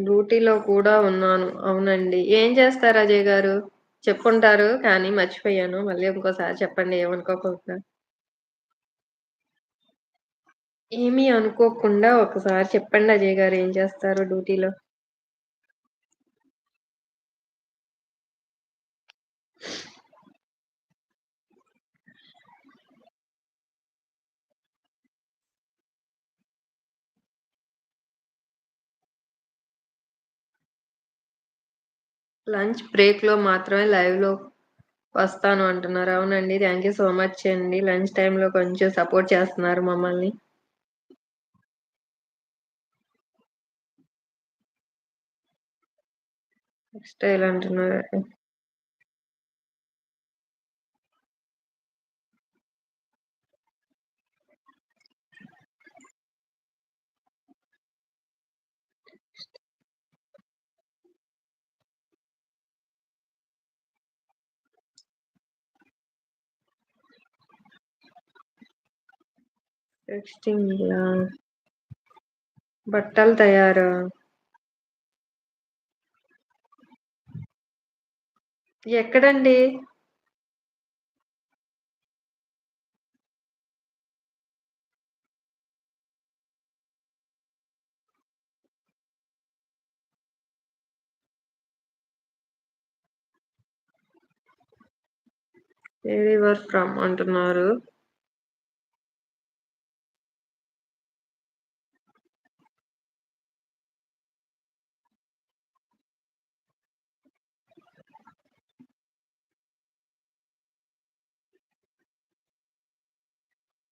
డ్యూటీలో కూడా ఉన్నాను. అవునండి. ఏం చేస్తారు అజయ్ గారు? చెప్పుంటారు కానీ మర్చిపోయాను. మళ్ళీ ఇంకోసారి చెప్పండి ఏమనుకోకుండా. ఏమీ అనుకోకుండా ఒకసారి చెప్పండి అజయ్ గారు ఏం చేస్తారు డ్యూటీలో? లంచ్ బ్రేక్‌లో మాత్రమే లైవ్‌లో వస్తాను అంటున్నారు. అవునండి. థ్యాంక్ యూ సో మచ్ అండి. లంచ్ టైమ్‌లో కొంచెం సపోర్ట్ చేస్తున్నారు మమ్మల్ని. టెక్స్‌టైల్ అంటున్నారు. టెక్స్టింగ్‌లా? బట్టలు తయారా? ఎక్కడండి? వేర్ వర్క్ ఫ్రమ్ అంటున్నారు.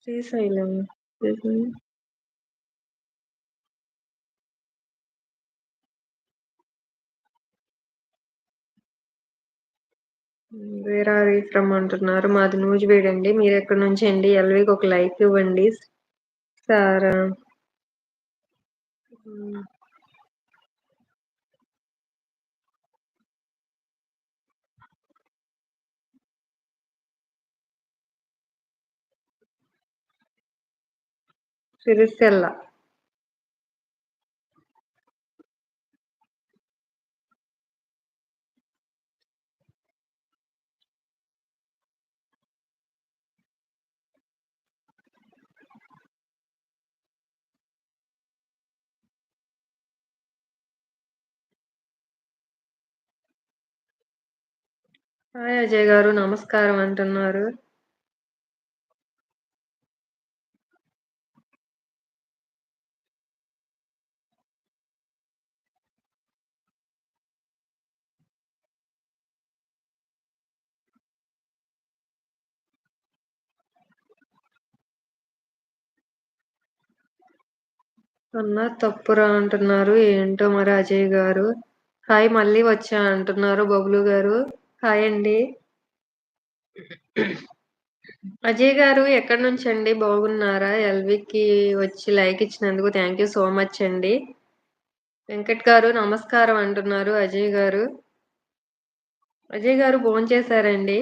Srisailam. Where are you from అంటున్నారు. మాది నూజివీడు అండి. నుంచి అండి ఎల్‌వికి ఒక లైక్ ఇవ్వండి. సారా? సిరిసిల్ల. హాయ్ అజయ్ గారు. నమస్కారం అంటున్నారు. అన్నా తప్పురా అంటున్నారు. ఏంటో మరి అజయ్ గారు. హాయ్ మళ్ళీ వచ్చా అంటున్నారు బబులు గారు. హాయ్ అండి. అజయ్ గారు ఎక్కడి నుంచి అండి బాగున్నారా? ఎల్‌వికి వచ్చి లైక్ ఇచ్చినందుకు థ్యాంక్ యూ సో మచ్ అండి. వెంకట్ గారు నమస్కారం అంటున్నారు అజయ్ గారు. అజయ్ గారు భోంచేసారండి?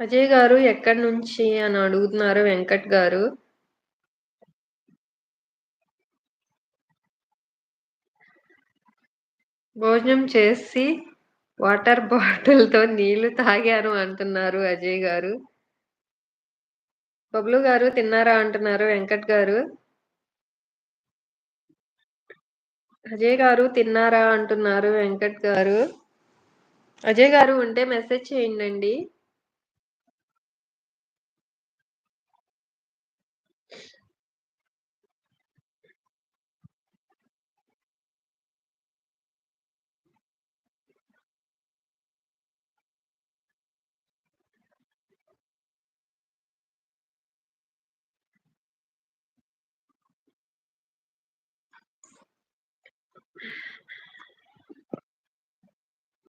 అజయ్ గారు ఎక్కడి నుంచి అని అడుగుతున్నారు వెంకట్ గారు. భోజనం చేసి వాటర్ బాటిల్‌తో నీళ్ళు తాగాను అంటున్నారు అజయ్ గారు. బబ్లు గారు తిన్నారా అంటున్నారు వెంకట్ గారు. అజయ్ గారు తిన్నారా అంటున్నారు వెంకట్ గారు. అజయ్ గారు ఉంటే మెసేజ్ చేయండండి.